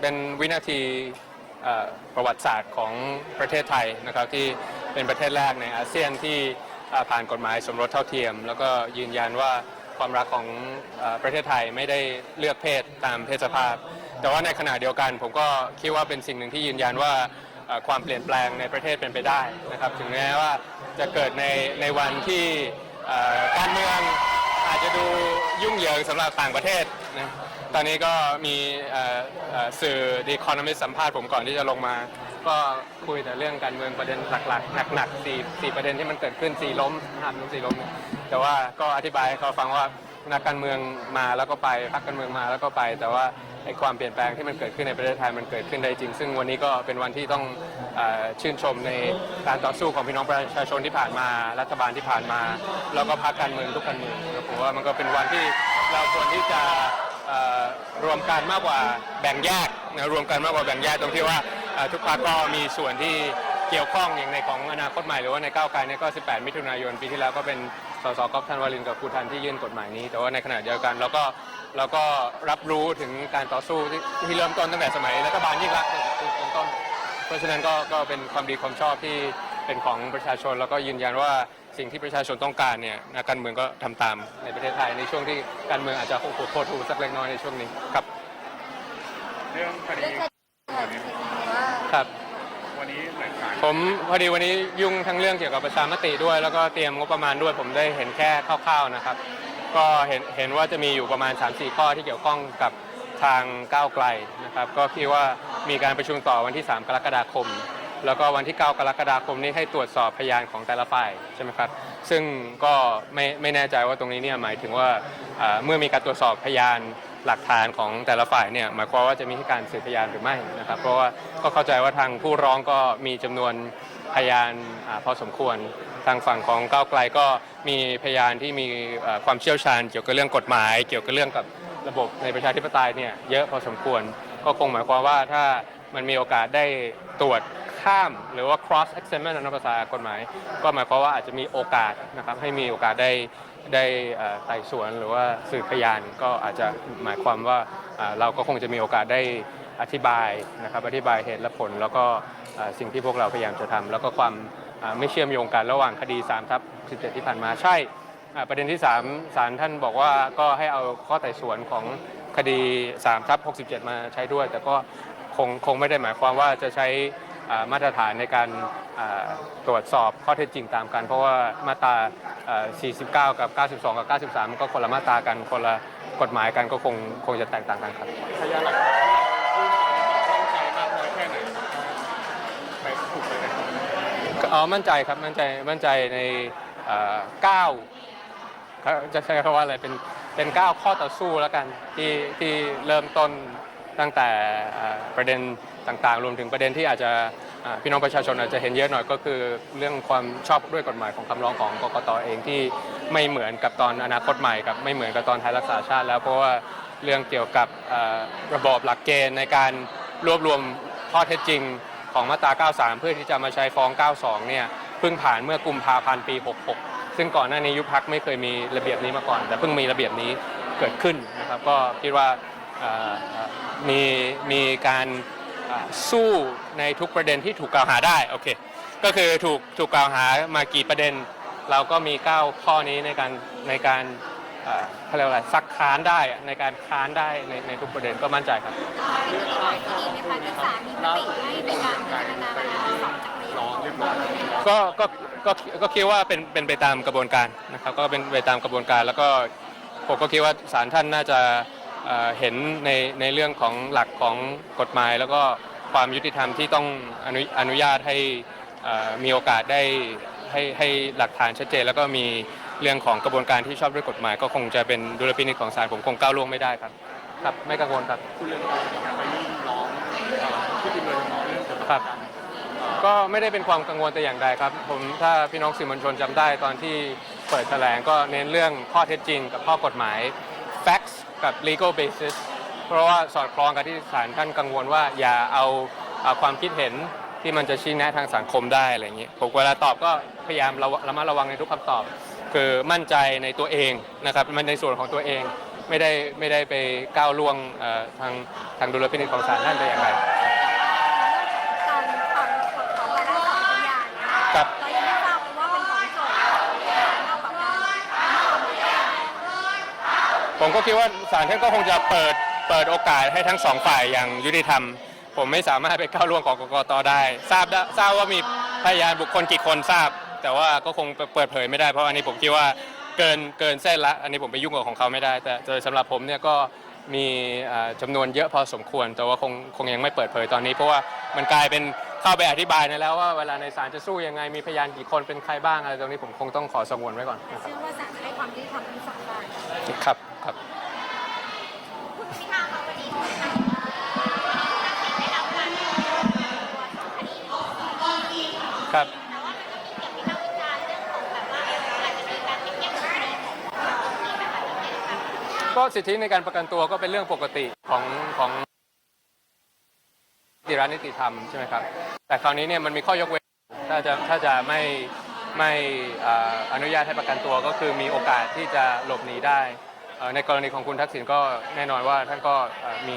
เป็นวินาทีประวัติศาสตร์ของประเทศไทยนะครับที่เป็นประเทศแรกในอาเซียนที่ผ่านกฎหมายสมรสเท่าเทียม แล้วก็ยืนยันว่าความรักของประเทศไทยไม่ได้เลือกเพศตามเพศสภาพ แต่ว่าในขณะเดียวกันผมก็คิดว่าเป็นสิ่งหนึ่งที่ยืนยันว่าความเปลี่ยนแปลงในประเทศเป็นไปได้นะครับถึงแม้ว่าจะเกิดในในวันที่การเมืองอาจจะดูยุ่งเหยิงสำหรับต่างประเทศนะ ตอนนี้ก็มีเอ่อเอ่อสื่อ The Economist สัมภาษณ์ผมก่อนที่จะลงมา ก็คุยแต่เรื่องการเมืองประเด็นหลักๆหนักๆสี่สี่ประเด็นที่มันเกิดขึ้นสี่ล้มหักล้มสี่ล้มแต่ว่าก็อธิบายให้เขาฟังว่านักการเมืองมาแล้วก็ไปพรรคการเมืองมาแล้วก็ไป แต่ว่าไอ้ความเปลี่ยนแปลงที่มันเกิดขึ้นในประเทศไทยมันเกิดขึ้นได้จริง ซึ่งวันนี้ก็เป็นวันที่ต้องเออชื่นชมในการต่อสู้ของพี่น้องประชาชนที่ผ่านมารัฐบาลที่ผ่านมา แล้วก็พรรคการเมืองทุกการเมืองแล้วผมว่ามันก็เป็นวันที่เราควรที่จะ รวมกันมากกว่าแบ่งแยกนะรวมกันมากกว่าแบ่งแยกตรงที่ว่าทุกพรรคก็มีส่วนที่เกี่ยวข้องอย่างในของอนาคตใหม่หรือว่าในก้าวไกลเนี่ยก็ 18 มิถุนายนปีที่แล้วก็เป็นสสก๊อฟธันวาลินกับคูทันที่ยื่นกฎหมายนี้ แต่ว่าในขณะเดียวกันเราก็เราก็รับรู้ถึงการต่อสู้ที่ที่เริ่มต้นตั้งแต่สมัยรัฐบาลยิ่งรักเนี่ยเป็นต้น เพราะฉะนั้นก็ก็เป็นความดีความชอบที่เป็นของประชาชนแล้วก็ยืนยันว่า สิ่งที่ประชาชนต้องการเนี่ยนักการเมืองก็ทำตามในประเทศไทยในช่วงที่การเมืองอาจจะโคตรโคตรสักเล็กน้อยในช่วงนี้ครับ เรื่องคดีเรื่องคดีว่าครับวันนี้เหมือนศาลผมพอดีวันนี้ยุ่งทั้งเรื่องเกี่ยวกับประชามติด้วย แล้วก็เตรียมงบประมาณด้วย ผมได้เห็นแค่คร่าวๆนะครับ ก็เห็นเห็นว่าจะมีอยู่ประมาณ 3-4 ข้อที่เกี่ยวข้องกับทางก้าวไกลนะครับ ก็คิดว่ามีการประชุมต่อวันที่ 3 กรกฎาคม แล้วก็วันที่ 9 กรกฎาคมนี้ให้ตรวจสอบพยานของแต่ละฝ่ายใช่ไหมครับ ซึ่งก็ไม่ไม่แน่ใจว่าตรงนี้เนี่ยหมายถึงว่าเมื่อมีการตรวจสอบพยานหลักฐานของแต่ละฝ่ายเนี่ยหมายความว่าจะมีการสืบพยานหรือไม่นะครับ เพราะว่าก็เข้าใจว่าทางผู้ร้องก็มีจำนวนพยานพอสมควรทางฝั่งของก้าวไกลก็มีพยานที่มีความเชี่ยวชาญ เกี่ยวกับเรื่องกฎหมาย เกี่ยวกับเรื่องกับระบบในประชาธิปไตยเนี่ยเยอะพอสมควร ก็คงหมายความว่าถ้ามันมีโอกาสได้ตรวจ ข้ามหรือว่า cross examine ในภาษากฎหมาย ก็หมายความว่าอาจจะมีโอกาสนะครับให้มีโอกาสได้ได้ไต่สวนหรือว่าสืบพยานก็อาจจะหมายความว่าเราก็คงจะมีโอกาสได้อธิบายนะครับอธิบายเหตุและผล แล้วก็สิ่งที่พวกเราพยายามจะทำแล้วก็ความไม่เชื่อมโยงกันระหว่างคดี3ทับ17 ที่ผ่านมาใช่ประเด็นที่ 3 ศาลท่านบอกว่าก็ให้เอาข้อไต่สวนของคดี3ทับ67 มาใช้ด้วย แต่ก็คงคงไม่ได้หมายความว่าจะใช้ มาตรฐานในการอ่าตรวจสอบข้อเท็จจริงตามกัน เพราะว่ามาตราอ่า49 กับ 92 กับ 93 ก็คนละมาตรากันคนละกฎหมายกันก็คงคงจะแตกต่างกันครับพยานหลักฐานที่เราพูดตั้งใจมากน้อยแค่ไหนไปถูกไปไหนก็อ๋อมั่นใจครับมั่นใจมั่นใจในเอ่อก้าวเขาจะใช้คำว่าอะไรเป็นเป็นก้าวข้อต่อสู้แล้วกันที่ที่เริ่มต้น ตั้งแต่ประเด็นต่างๆ รวมถึงประเด็นที่อาจจะพี่น้องประชาชนอาจจะเห็นเยอะหน่อยก็คือเรื่องความชอบด้วยกฎหมายของคำร้องของกกตเองที่ไม่เหมือนกับตอนอนาคตใหม่กับไม่เหมือนกับตอนไทยรักษาชาติ แล้วเพราะว่าเรื่องเกี่ยวกับระบอบหลักเกณฑ์ในการรวบรวมข้อเท็จจริงของมาตรา 93 เพื่อที่จะมาใช้ฟ้อง 92 เนี่ยเพิ่งผ่านเมื่อกุมภาพันธ์ปี 66 ซึ่งก่อนหน้านี้ยุพักไม่เคยมีระเบียบนี้มาก่อน แต่เพิ่งมีระเบียบนี้เกิดขึ้นนะครับก็คิดว่า มีมีการอ่าสู้ในทุกประเด็นที่ถูกกล่าวหาได้โอเคก็คือถูกถูกกล่าวหามากี่ประเด็น เราก็มี 9 ข้อนี้ในการในการเอ่อเขาเรียกว่าอะไรซักค้านได้อะในการค้านได้ในในทุกประเด็นก็มั่นใจครับในกฎหมายที่ดีไหมคะที่ศาลมีมติให้ในการพิจารณาสองจากนี้น้องเรียบร้อยก็ก็ก็ก็คิดว่าเป็นเป็นไปตามกระบวนการนะครับ ก็เป็นไปตามกระบวนการ แล้วก็ผมก็คิดว่าศาลท่านน่าจะ เห็นในในเรื่องของหลักของกฎหมาย แล้วก็ความยุติธรรมที่ต้องอนุอนุญาตให้มีโอกาสได้ให้ให้หลักฐานชัดเจน แล้วก็มีเรื่องของกระบวนการที่ชอบด้วยกฎหมาย ก็คงจะเป็นดุลพินิจของศาลผมคงก้าวล่วงไม่ได้ครับ ครับไม่กังวลครับคุณเรื่องการไปยื่นร้องที่ดินเรื่องร้องเรื่องครับก็ไม่ได้เป็นความกังวลแต่อย่างใดครับ ผมถ้าพี่น้องสื่อมวลชนจำได้ตอนที่เปิดแถลงก็เน้นเรื่องข้อเท็จจริงกับข้อกฎหมาย facts กับ legal basis เพราะว่าสอดคล้องกับที่ศาลท่านกังวลว่าอย่าเอาเอาความคิดเห็นที่มันจะชี้แนะทางสังคมได้อะไรอย่างเงี้ยผมเวลาตอบก็พยายามระวระมัดระวังในทุกคำตอบ คือมั่นใจในตัวเองนะครับมันในส่วนของตัวเองไม่ได้ไม่ได้ไปก้าวล่วงเอ่อทางทางดุลพินิจของศาลท่านแต่อย่างไรกา ผมก็คิดว่าศาลท่านก็คงจะเปิดเปิดโอกาสให้ทั้งสองฝ่ายอย่างยุติธรรม ผมไม่สามารถไปก้าวล่วงของกกตได้ ทราบได้ทราบว่ามีพยานบุคคลกี่คนทราบ แต่ว่าก็คงเปิดเผยไม่ได้เพราะอันนี้ผมคิดว่าเกินเกินเส้นละ อันนี้ผมไปยุ่งกับของเขาไม่ได้ แต่โดยสำหรับผมเนี่ยก็มีจำานวนเยอะพอสมควร แต่ว่าคงคงยังไม่เปิดเผยตอนนี้ เพราะว่ามันกลายเป็น เข้าไปอธิบายในแล้วว่าเวลาในศาลจะสู้ยังไงมีพยานกี่คนเป็นใครบ้างอะไรตรงนี้ผมคงต้องขอสงวนไว้ก่อนนะครับเชื่อว่าศาลจะให้ความยุติธรรมทั้งสองฝ่ายครับครับ คุณพิธาคะวันนี้ได้รับการตัวสองคดีนี้ครับ แต่ว่ามันก็มีเสียงวิพากษ์วิจารณ์เรื่องของแบบว่าอาจจะมีการเทียบคดีของมีแบบว่าเทียบกันก็สิทธิในการประกันตัวก็เป็นเรื่องปกติของของนิ ติรัฐนิติธรรมใช่ไหมครับ แต่คราวนี้เนี่ยมันมีข้อยกเว้นถ้าจะถ้าจะไม่ไม่อนุญาตให้ประกันตัวก็คือมีโอกาสที่จะหลบหนีได้ในกรณีของคุณทักษิณก็แน่นอนว่าท่านก็มี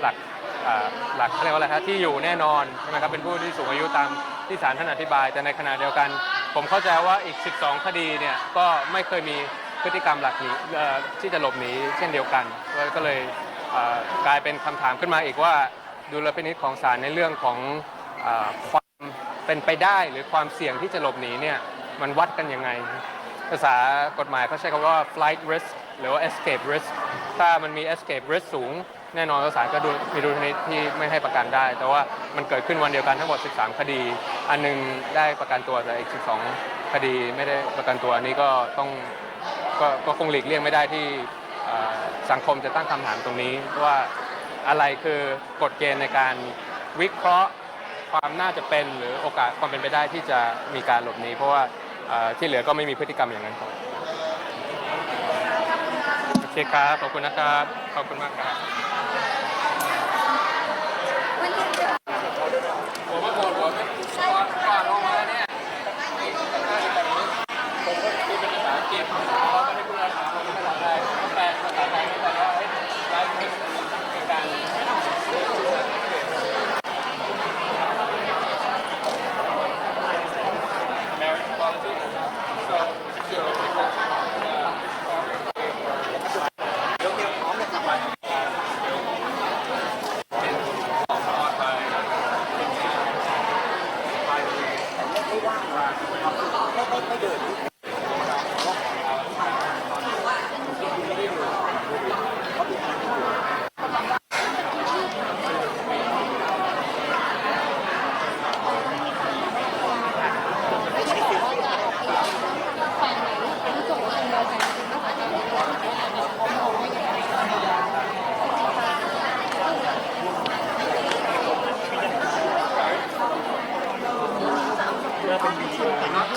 หลักหลักเขาเรียกว่าอะไรครับที่อยู่แน่นอนใช่ไหมครับเป็นผู้ที่สูงอายุตามที่ศาลท่านอธิบาย แต่ในขณะเดียวกัน ผมเข้าใจว่าอีก 12 คดีเนี่ยก็ไม่เคยมีพฤติกรรมหลักหนีที่จะหลบหนีเช่นเดียวกันก็เลยกลายเป็นคำถามขึ้นมาอีกว่า ดุลพินิจของศาลในเรื่องของอความเป็นไปได้หรือความเสี่ยงที่จะหลบหนีเนี่ยมันวัดกันยังไง ภาษากฎหมายเขาใช้คำว่า flight risk หรือว่า escape risk ถ้ามันมี escape risk สูง แน่นอนศาลก็ดูมีดุลพินิจที่ไม่ให้ประกันได้ แต่ว่ามันเกิดขึ้นวันเดียวกันทั้งหมด 13 คดี อันหนึงได้ประกันตัวแต่อีก 12 คดีไม่ได้ประกันตัวอันนี้ก็ต้องก็ก็คงหลีกเลี่ยงไม่ได้ที่สังคมจะตั้งคำถามตรงนี้ว่า อะไรคือกฎเกณฑ์ในการวิเคราะห์ความน่าจะเป็นหรือโอกาสความเป็นไปได้ที่จะมีการหลบหนีเพราะว่าที่เหลือก็ไม่มีพฤติกรรมอย่างนั้นครับโอเคครับขอบคุณนะครับขอบคุณมากครับ วันนี้จะ ผมว่าผมผมก่อนลงมาเนี่ยผมก็คือเป็นภาษาอังกฤษเราก็ไม่พูดภาษาผมไม่ภาษาไทยก็แปลภาษาไทยไม่ได้ว่าเฮ้ยไลฟ์เป็นการ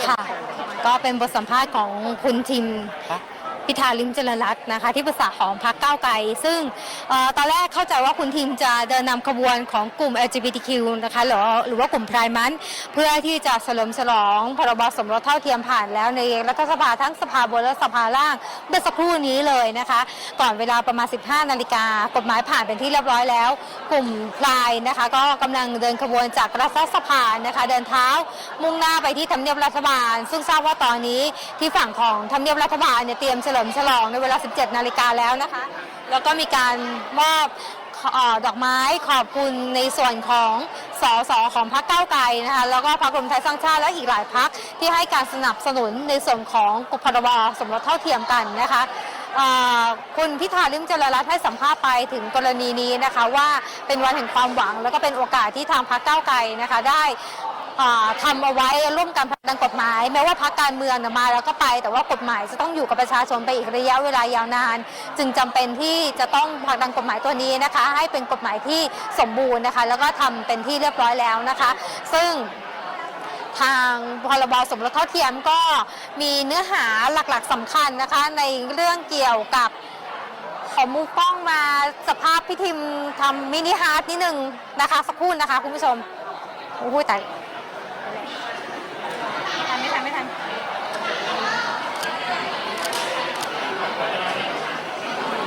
ค่ะ ก็ เป็นบทสัมภาษณ์ของคุณทิม พิธาลิมเจริญรัตน์นะคะ ที่ปรึกษาของพรรคก้าวไกล ซึ่งออตอนแรกเข้าใจว่าคุณทิมจะเดินนำขบวนของกลุ่ม LGBTQ นะคะหรือหรือว่ากลุ่มพรายมันเพื่อที่จะเฉลิมฉลองพรบสมรสเท่าเทียมผ่านแล้วในรัฐสภาทั้งสภาบนและสภาล่างเมื่อสักครู่นี้เลยนะคะ ก่อนเวลาประมาณ 15 นาฬิกากฎหมายผ่านเป็นที่เรียบร้อยแล้ว กลุ่มพลายนะคะ ก็กำลังเดินขบวนจากรัฐสภานะคะ เดินเท้ามุ่งหน้าไปที่ทำเนียบรัฐบาล ซึ่งทราบว่าตอนนี้ที่ฝั่งของทำเนียบรัฐบาลเนี่ยเตรียมเฉลมฉลองในเวลา 17 นาฬิกาแล้วนะคะ แล้วก็มีการมอบออดอกไม้ขอบคุณในส่วนของสสของพรรคก้าวไกลนะคะแล้วก็พรรครวมไทยสร้างชาติและอีกหลายพรรคที่ให้การสนับสนุนในส่วนของพรบสมรสเท่าเทียมกันนะคะคุณพิธาลิมเจริญรัตน์ให้สัมภาษณ์ไปถึงกรณีนี้นะคะว่าเป็นวันแห่งความหวัง แล้วก็เป็นโอกาสที่ทางพรรคก้าวไกลนะคะได้ ทำเอาไว้ร่วมกันผลักดันกฎหมาย แม้ว่าพรรคการเมืองมาแล้วก็ไป แต่ว่ากฎหมายจะต้องอยู่กับประชาชนไปอีกระยะเวลายาวนาน จึงจำเป็นที่จะต้องผลักดันกฎหมายตัวนี้นะคะ ให้เป็นกฎหมายที่สมบูรณ์นะคะ แล้วก็ทำเป็นที่เรียบร้อยแล้วนะคะ ซึ่งทางพรบสมรสเท่าเทียมก็มีเนื้อหาหลักๆสำคัญนะคะ ในเรื่องเกี่ยวกับขอมูกล้องมาสภาพพิธีมทำมินิฮาร์ดนิดนึงนะคะ สักครู่นะคะคุณผู้ชมโอ้โหแต่ทันไม่ทันไม่ทัน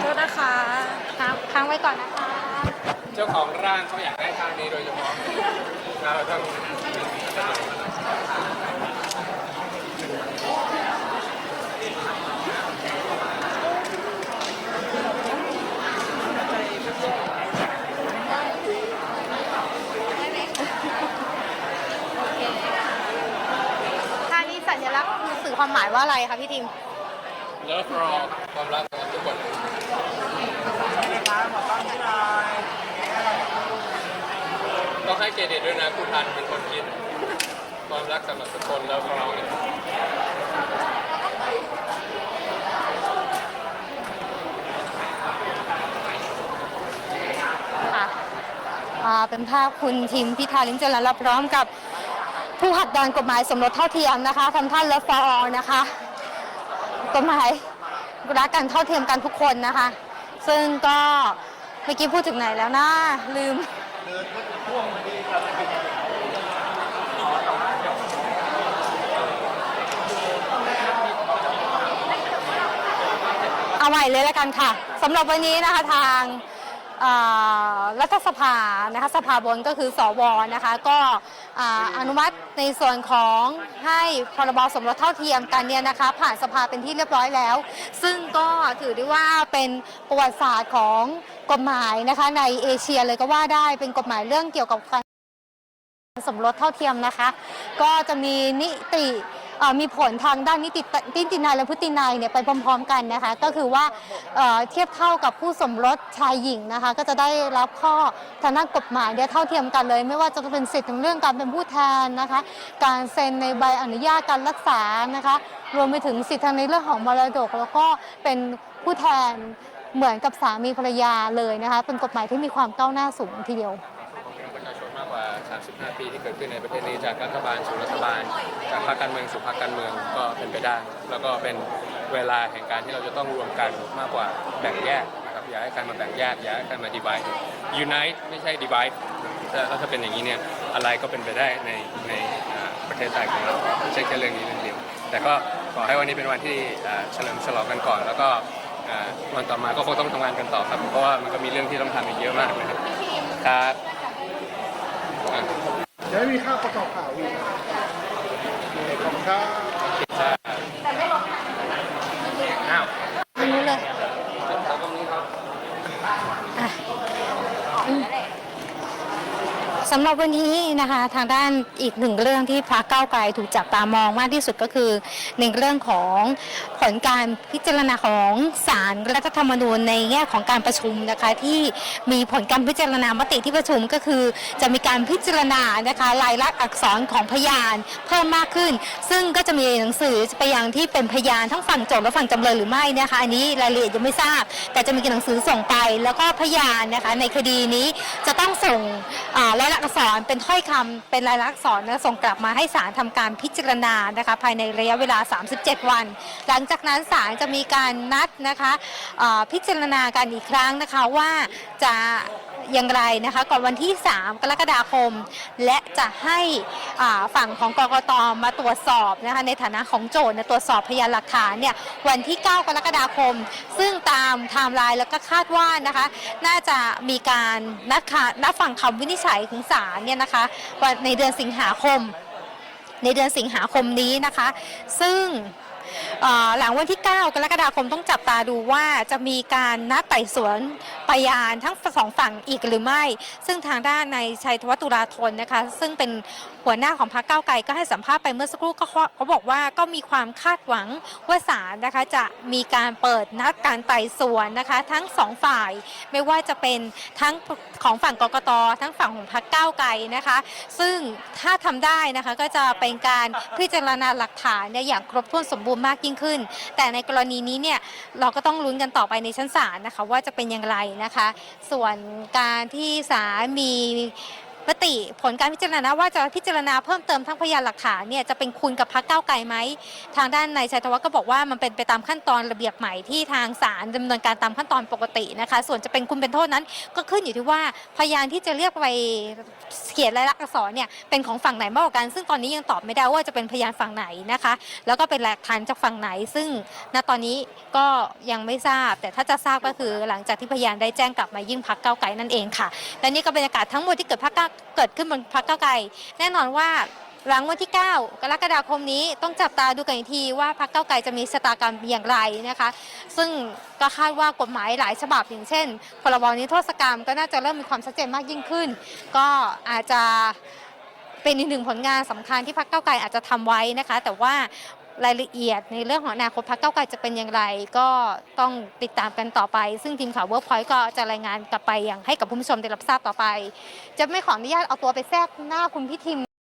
โทษนะคะ ค้างค้างไว้ก่อนนะคะ เจ้าของร้านเขาอยากได้ท่านี้โดยเฉพาะเราต้องท่านี้สัญลักษณ์สื่อความหมายว่าอะไรคะพี่ทิม เลิฟรอความรักของทุกคนต้องให้เค รดิตด้วยนะคุณพันเป็นคนคิด ความรักสำหรับทุกคนแล้วรอเนี่ยค่ะอ่าเป็นภาพคุณทิมพิธาลิมเจริญรับพร้อมกับผู้หักดันกฎหมายสมรสเท่าเทียมนะคะทำท่านเลิฟฟอร์นะคะกฎหมายรักกันเท่าเทียมกันทุกคนนะคะ ซึ่งก็เมื่อกี้พูดถึงไหนแล้วนะลืม เอาใหม่เลยแล้วกันค่ะสำหรับวันนี้นะคะทาง รัฐสภานะคะสภาบนก็คือสวนะคะก็อ่าอนุมัติในส่วนของให้พรบสมรสเท่าเทียมกันเนี่ยนะคะผ่านสภาเป็นที่เรียบร้อยแล้ว ซึ่งก็ถือได้ว่าเป็นประวัติศาสตร์ของกฎหมายนะคะในเอเชียเลยก็ว่าได้เป็นกฎหมายเรื่องเกี่ยวกับการสมรสเท่าเทียมนะคะ ก็จะมีนิติ เอ่อมีผลทางด้านนิตินิตินัยและพฤตินัยเนี่ยไปพร้อมๆกันนะคะก็คือว่าเอ่อเทียบเท่ากับผู้สมรสชายหญิงนะคะก็จะได้รับข้อทางด้านกฎหมายเนี่ยเท่าเทียมกันเลย ไม่ว่าจะเป็นสิทธิ์ในเรื่องการเป็นผู้แทนนะคะการเซ็นในใบอนุญาตการรักษานะคะรวมไปถึงสิทธิ์ทางในเรื่องของมรดก แล้วก็เป็นผู้แทนเหมือนกับสามีภรรยาเลยนะคะเป็นกฎหมายที่มีความก้าวหน้าสูงทีเดียวของพี่น้องประชาชนมากกว่า 35 ปีที่เกิดขึ้นในประเทศนี้จากรัฐบาลสู่รัฐบาล รรคการเมืองสู่พรรคการเมืองก็เป็นไปได้ แล้วก็เป็นเวลาแห่งการที่เราจะต้องรวมกันมากกว่าแบ่งแยกนะครับอย่าให้การมาแบ่งแยกอย่าให้การมา divide unite ไม่ใช่ divide ถ้าถ้าเป็นอย่างนี้เนี่ยอะไรก็เป็นไปได้ในในประเทศไทยของเราไม่ใช่แค่เรื่องนี้เรื่องเดียว แต่ก็ขอให้วันนี้เป็นวันที่เฉลิมฉลองกันก่อน แล้วก็วันต่อมาก็คงต้องทำงานกันต่อครับ เพราะว่ามันก็มีเรื่องที่ต้องทำอีกเยอะมากนะครับครับอะเดี๋ยวมีค่าประกอบข่าวอีก ครับอ้าวอันนี้เลยอะอืมสำหรับวันนี้นะคะทางด้านอีกหนึ่งเรื่องที่พรรคก้าวไกลถูกจับตามองมากที่สุดก็คือในเรื่องของผลการพิจารณาของศาลรัฐธรรมนูญในแง่ของการประชุมนะคะที่มีผลการพิจารณามติที่ประชุมก็คือ จะมีการพิจารณานะคะลายลักษณ์อักษรของพยานเพิ่มมากขึ้น ซึ่งก็จะมีหนังสือไปยังที่เป็นพยานทั้งฝั่งโจทย์และฝั่งจำเลยหรือไม่นะคะอันนี้รายละเอียดยังไม่ทราบ แต่จะมีหนังสือส่งไป แล้วก็พยานนะคะในคดีนี้จะต้องส่งลายลักษณ์อักษรเป็นถ้อยคำเป็นลายลักษณ์อักษรส่งกลับมาให้ศาลทำการพิจารณานะคะภายในระยะเวลา 37 วันหลังจากนั้นศาลจะมีการนัดนะคะพิจารณากันอีกครั้งนะคะว่าจะอย่างไรนะคะก่อนวันที่ 3 กรกฎาคม และจะให้ฝั่งของกกตมาตรวจสอบนะคะในฐานะของโจทย์ตรวจสอบพยานหลักฐานเนี่ยวันที่ 9 กรกฎาคม ซึ่งตามไทม์ไลน์แล้วก็คาดว่านะคะน่าจะมีการนัดนัดฟังคำวินิจฉัยของศาลเนี่ยนะคะในเดือนสิงหาคม ในเดือนสิงหาคมนี้นะคะ ซึ่ง หลังวันที่ 9 กรกฎาคมต้องจับตาดูว่าจะมีการนัดไต่สวนพยานทั้งสองฝั่งอีกหรือไม่ ซึ่งทางด้านในชัยธวัฒน์ตุลาธนนะคะ ซึ่งเป็น หัวหน้าของพรรคก้าวไกลก็ให้สัมภาษณ์ไปเมื่อสักครู่ก็เขาบอกว่าก็มีความคาดหวังว่าศาลนะคะจะมีการเปิดนัดการไต่สวนนะคะ ทั้งสองฝ่ายไม่ว่าจะเป็นทั้งของฝั่งกกตทั้งฝั่งของพรรคก้าวไกลนะคะ ซึ่งถ้าทำได้นะคะก็จะเป็นการพิจารณาหลักฐานเนี่ยอย่างครบถ้วนสมบูรณ์มากยิ่งขึ้น แต่ในกรณีนี้เนี่ยเราก็ต้องลุ้นกันต่อไปในชั้นศาลนะคะว่าจะเป็นอย่างไรนะคะ ส่วนการที่ศาลมี มติผลการพิจารณาว่าจะพิจารณาเพิ่มเติมทั้งพยานหลักฐานเนี่ยจะเป็นคุณกับพรรคก้าไกลไหมทางด้านนายชัยธวัฒน์ก็บอกว่ามันเป็นไปตามขั้นตอนระเบียบใหม่ที่ทางศาลดำเนินการตามขั้นตอนปกตินะคะ ส่วนจะเป็นคุณเป็นโทษนั้น ก็ขึ้นอยู่ที่ว่าพยานที่จะเรียกไปเขียนรายลักษณ์อักษรเนี่ยเป็นของฝั่งไหนมากกว่ากัน ซึ่งตอนนี้ยังตอบไม่ได้ว่าจะเป็นพยานฝั่งไหนนะคะ แล้วก็เป็นหลักฐานจากฝั่งไหน ซึ่งณตอนนี้ก็ยังไม่ทราบ แต่ถ้าจะทราบก็คือหลังจากที่พยานได้แจ้งกลับมายิ่งพักเก้าไกลนั่นเองค่ะและนี่ก็บรรยากาศทั้งหมดที่เกิดพักเกิกิดขึ้นบนพักเก้าไกล แน่นอนว่าหลังวันที่ 9 กรกฎาคมนี้ต้องจับตาดูกันอีกทีว่าพักเก้าไกลจะมีชะตากรรมอย่างไรนะคะ ซึ่งก็คาดว่ากฎหมายหลายฉบับอย่างเช่น พรบนิรโทษกรรมก็น่าจะเริ่มมีความชัดเจนมากยิ่งขึ้น ก็อาจจะเป็นอีกหนึ่งผลงานสำคัญที่พักเก้าไกลอาจจะทำไว้นะคะ แต่ว่า รายละเอียดในเรื่องของอนาคตพักเก้าวไกลจะเป็นอย่างไร ก็ต้องติดตามกันต่อไป ซึ่งทีมข่าวเวิร์กพอยต์ก็จะรายงานกลับไปอย่างให้กับผู้ชมได้รับทราบต่อไป จะไม่ขออนุญาตเอาตัวไปแทรกหน้าคุณพิทิม